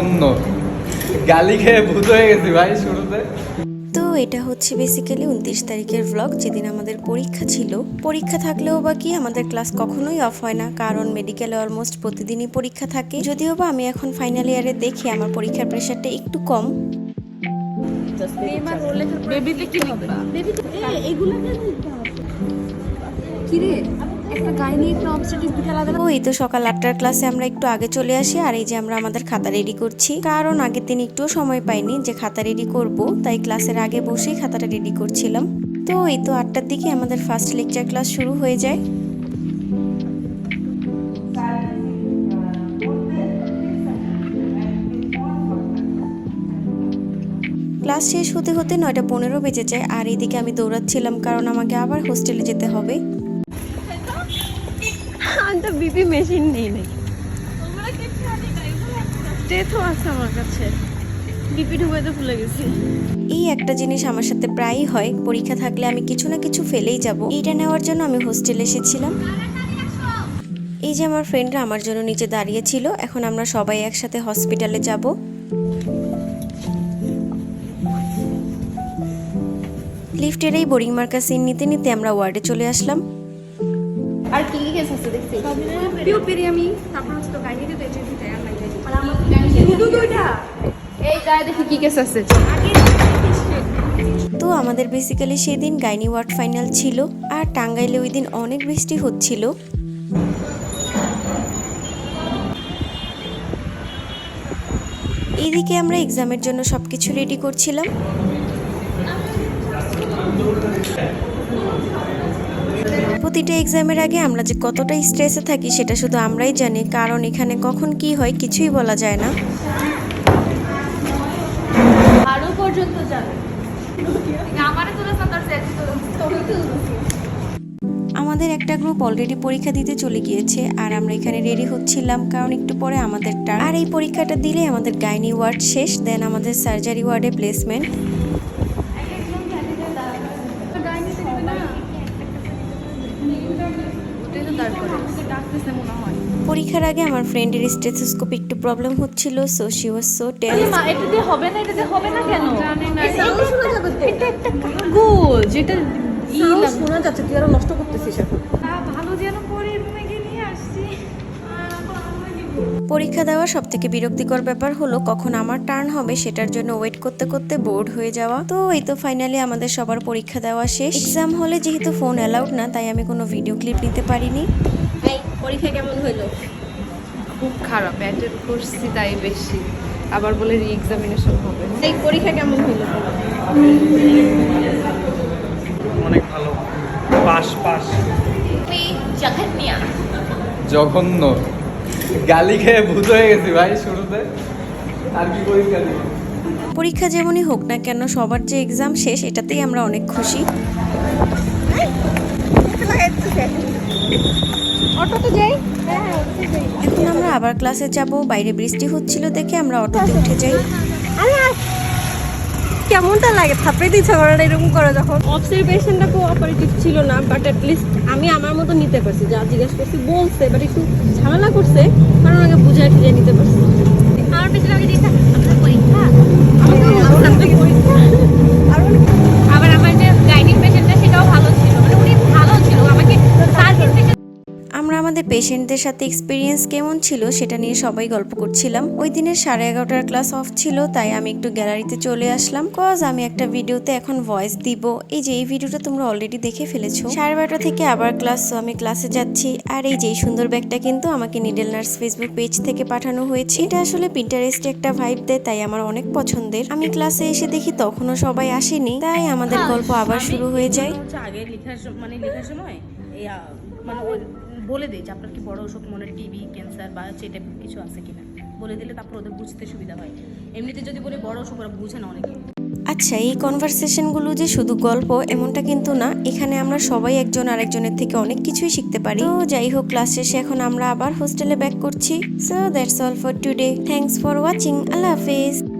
অন্য। গালি খেয়ে ভূত হয়ে গেছি ভাই শুরুতে। তো এটা হচ্ছে বেসিক্যালি উনত্রিশ তারিখের ব্লগ যেদিন আমাদের পরীক্ষা ছিল। পরীক্ষা থাকলেও বা কি আমাদের ক্লাস কখনোই অফ হয় না কারণ মেডিকেলে অলমোস্ট প্রতিদিনই পরীক্ষা থাকে। যদিও বা আমি এখন ফাইনাল ইয়ারে দেখি আমার পরীক্ষার প্রেশারটা একটু কম। বেবিতে কি হবে? বেবিতে এগুলোকে কি রে একটা আলাদা তো সকাল আটটার ক্লাসে আমরা একটু আগে চলে আসি, আর এই যে আমরা আমাদের খাতা রেডি করছি। কারণ আগের দিন একটুও সময় পাইনি যে খাতা রেডি করব, তাই ক্লাসের আগে বসেই খাতাটা রেডি করছিলাম। তো এই তো আটটার দিকে আমাদের ফার্স্ট লেকচার ক্লাস শুরু হয়ে যায়। ক্লাস শেষ হতে হতে নয়টা পনেরো বেজে যায়, আর এইদিকে আমি দৌড়াচ্ছিলাম, কারণ আমাকে আবার হোস্টেলে যেতে হবে। তো বিপি মেশিন নেই। টেথও আছে? আমার কাছে। বিপি ঢুকাইতে ভুলে গেছি। এই একটা জিনিস আমার সাথে প্রায়ই হয়। পরীক্ষা থাকলে আমি কিছু না কিছু ফেলেই যাব। এইটা নেওয়ার জন্য আমি হোস্টেলে এসেছিলাম। এই যে আমার ফ্রেন্ডরা আমার জন্য নিচে দাঁড়িয়েছিল এখন আমরা সবাই একসাথে হসপিটালে যাব। লিফটের এই বোরিং মার্কা সিন নিতে নিতে আমরা ওয়ার্ডে চলে আসলাম। আর কি কি কেস আছে দেখছি পেরিয়ামি তারপর হচ্ছে তো গাইনিতে তো এইচআইভি তাই আর নাই শুধু দুইটা? এই গায়ে দেখি কি কেস আছে। তো আমাদের বেসিক্যালি সেদিন গাইনি ওয়ার্ড ফাইনাল ছিল আর টাঙ্গাইলে ওই দিন অনেক বৃষ্টি হচ্ছিল। এইদিকে আমরা এক্সামের জন্য সবকিছু রেডি করছিলাম। প্রতিটা এক্সামের আগে আমরা যে কতটা স্ট্রেসে থাকি সেটা শুধু আমরাই জানি কারণ এখানে কখন কি হয় কিছুই বলা যায় না। আরও পর্যন্ত যাবে। আমারে তো না তার সেলফি তো আমাদের একটা গ্রুপ অলরেডি পরীক্ষা দিতে চলে গিয়েছে আর আমরা এখানে রেডি হচ্ছিলাম কারণ একটু পরে আমাদের আর এই পরীক্ষাটা দিলে আমাদের গাইনি ওয়ার্ড শেষ দেন আমাদের সার্জারি ওয়ার্ডে প্লেসমেন্ট পরীক্ষার আগে আমার ফ্রেন্ডের স্টেথোস্কোপ একটু প্রবলেম হচ্ছিল so she was so tense মা এটা দিয়ে হবে না এটা দিয়ে হবে না কেন? জানি না এটা একটা কাগজ যেটা ই না শোনা যাচ্ছে তুই আরও নষ্ট করতেছিস এখন। পরীক্ষা দেওয়া সব থেকে বিরক্তিকর ব্যাপার হলো কখন আমার টার্ন হবে সেটার জন্য ওয়েট করতে করতে বোর্ড হয়ে যাওয়া। তো এই তো ফাইনালি আমাদের সবার পরীক্ষা দেওয়া শেষ। এক্সাম হলে যেহেতু ফোন অ্যালাউড না তাই আমি কোনো ভিডিও ক্লিপ নিতে পারিনি। পরীক্ষা কেমন হলো খুব খারাপ অ্যাটেন্ড করছি তাই বেশি। আবার বলে রি এক্সামিনেশন হবে। এই পরীক্ষা কেমন হলো অনেক ভালো। পাস পাস জঘন্য। গালি খেয়ে ভূত হয়ে গেছি ভাই শুরুতে। আর কি পরীক্ষা গালি? পরীক্ষা যেমনই হোক না কেন সবার যে এক্সাম শেষ এটাতেই আমরা অনেক খুশি। যাই? এখন আমরা আবার ক্লাসে যাব। বাইরে বৃষ্টি হচ্ছিল দেখে আমরা অটোতে উঠে যাই। কেমনটা লাগে? থাপড়ে দিচ্ছে ওরা এরকম করে যখন। অবজারভেশনটা অপারেটিভ ছিল না বাট অ্যাট লিস্ট আমি আমার মতো নিতে পারছি। যা জিজ্ঞেস করছি বলছে বাট একটু ঝামেলা করছে, কারণ আগে বুঝায় ফিরিয়ে নিতে পারছি আমার পেছনে আগে দিয়েছে আপনার পরীক্ষা আবার আমার যে গাইনিং পেশেন্টটা সেটাও ভালো ছিল মানে উনি ভালো ছিল আমাকে সার্ভিস আমরা আমাদের পেশেন্টদের সাথে এক্সপিরিয়েন্স কেমন ছিল সেটা নিয়ে সবাই গল্প করছিলাম। ওই দিনের সাড়ে এগারোটার ক্লাস অফ ছিল তাই আমি একটু গ্যালারিতে চলে আসলাম। কজ আমি একটা ভিডিওতে এখন ভয়েস দিব। এই যে এই ভিডিওটা তোমরা অলরেডি দেখে ফেলেছো। সাড়ে বারোটা থেকে আবার ক্লাস আমি ক্লাসে যাচ্ছি। আর এই যে সুন্দর ব্যাগটা কিন্তু আমাকে নিডেল নার্স ফেসবুক পেজ থেকে পাঠানো হয়েছে। এটা আসলে পিন্টারেস্টে একটা ভাইব দেয় তাই আমার অনেক পছন্দের। আমি ক্লাসে এসে দেখি তখনও সবাই আসেনি তাই আমাদের গল্প আবার শুরু হয়ে যায়। আগে লেখার মানে লেখার সময়? মানে বলে দেয় যে আপনার কি বড় অসুখ মনে টিবি ক্যান্সার বা টাইপের কিছু আছে কিনা? বলে দিলে তারপর ওদের বুঝতে সুবিধা হয়। এমনিতে যদি বলে বড় অসুখ ওরা বুঝে না অনেকে। আচ্ছা এই কনভারসেশনগুলো যে শুধু গল্প, এমনটা কিন্তু না। এখানে আমরা সবাই একজন আরেকজনের থেকে অনেক কিছুই শিখতে পারি। তো যাই হোক ক্লাস শেষে এখন আমরা আবার হোস্টেলে ব্যাক করছি। So that's all for today thanks for watching আল্লাহ হাফেজ।